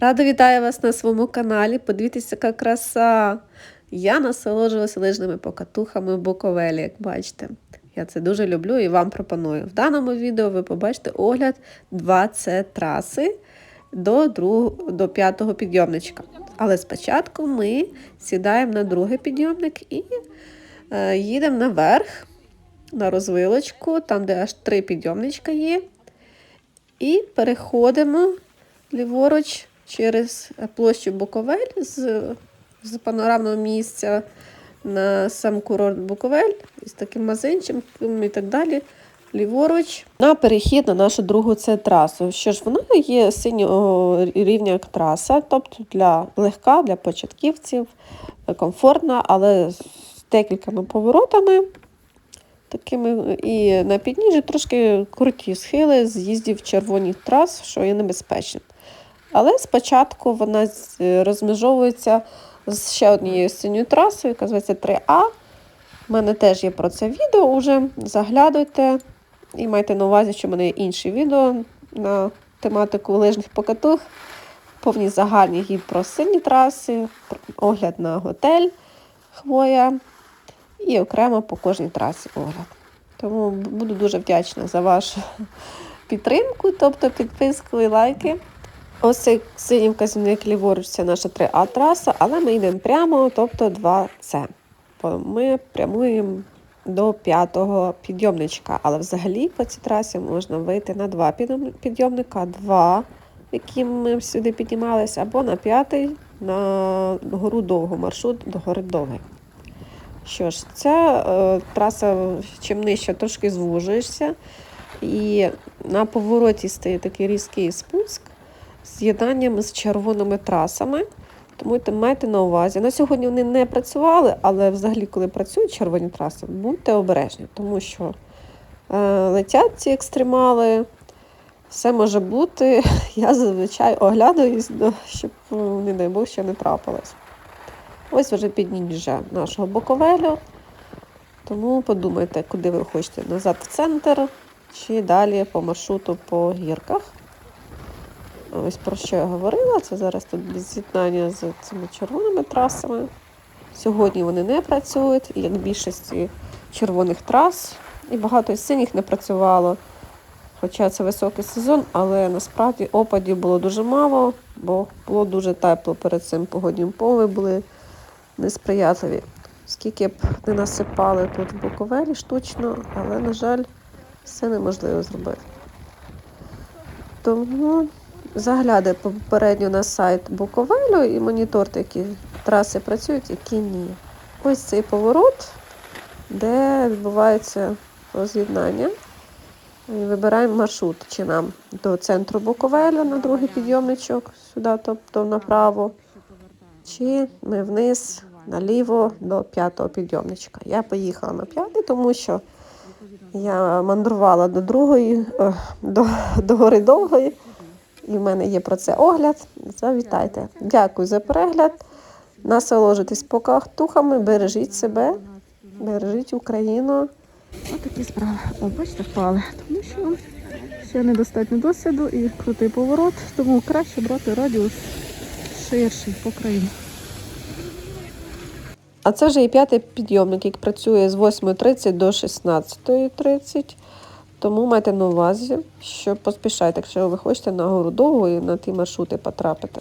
Рада вітаю вас на своєму каналі. Подивіться, яка краса. Я насолоджувалася лижними покатухами в Буковелі, як бачите. Я це дуже люблю і вам пропоную. В даному відео ви побачите огляд 2C траси до, друг... до п'ятого підйомничка. Але спочатку ми сідаємо на другий підйомник і е, їдемо наверх, на розвилочку, там, де аж три підйомничка є. І переходимо ліворуч через площу Буковель з, з панорамного місця на сам курорт Буковель із таким мазинчиком і так далі. Ліворуч на перехід на нашу другу це трасу. Що ж, вона є синього рівня як траса, тобто для легка, для початківців, комфортна, але з декількома поворотами. Такими і на підніжжі трошки круті схили з'їздів червоних трас, що є небезпечним. Але спочатку вона розмежовується з ще однією синьою трасою, яка зветься 3А. У мене теж є про це відео уже. Заглядуйте і майте на увазі, що в мене є інші відео на тематику лижних покатух, повні загальні гід про сильні траси, огляд на готель Хвоя і окремо по кожній трасі огляд. Тому буду дуже вдячна за вашу підтримку, тобто підписку і лайки. Ось цей синій вказівник ліворуч це наша 3А траса, але ми йдемо прямо, тобто 2С. Ми прямуємо до п'ятого підйомничка. Але взагалі по цій трасі можна вийти на два підйомника, два, яким ми сюди піднімалися, або на п'ятий на гору довгу, маршрут до гори довгий. Що ж, ця е, траса чим нижче трошки звужуєшся, і на повороті стає такий різкий спуск з'єднанням з червоними трасами. Тому майте на увазі. На сьогодні вони не працювали, але взагалі, коли працюють червоні траси, будьте обережні, тому що е, летять ці екстремали, все може бути. Я зазвичай оглядаюсь, щоб, не дай Бог, ще не трапилось. Ось вже підніжжя нашого боковелю. Тому подумайте, куди ви хочете назад в центр чи далі по маршруту по гірках. Ось про що я говорила. Це зараз тут з'єднання з цими червоними трасами. Сьогодні вони не працюють, як більшості червоних трас, і багато із синіх не працювало. Хоча це високий сезон, але насправді опадів було дуже мало, бо було дуже тепло перед цим погоднім поли були несприятливі. Скільки б не насипали тут в Буковелі штучно, але, на жаль, все неможливо зробити. Тому заглядай попередньо на сайт Буковелю і моніторте, які траси працюють, які ні. Ось цей поворот, де відбувається роз'єднання. Вибираємо маршрут, чи нам до центру Буковелю на другий підйомничок, сюди, тобто направо, чи ми вниз наліво до п'ятого підйомничка. Я поїхала на п'ятий, тому що я мандрувала до другої, до, до гори довгої, і в мене є про це огляд. Завітайте. Дякую за перегляд. Насолоджуйтесь покатухами, бережіть себе, бережіть Україну. Ось такі справи. О, бачите, впали. Тому що ще недостатньо досвіду і крутий поворот, тому краще брати радіус ширший по країні. А це вже і п'ятий підйомник, який працює з 8.30 до 16.30. Тому майте на увазі, що поспішайте, якщо ви хочете на гору довго і на ті маршрути потрапити.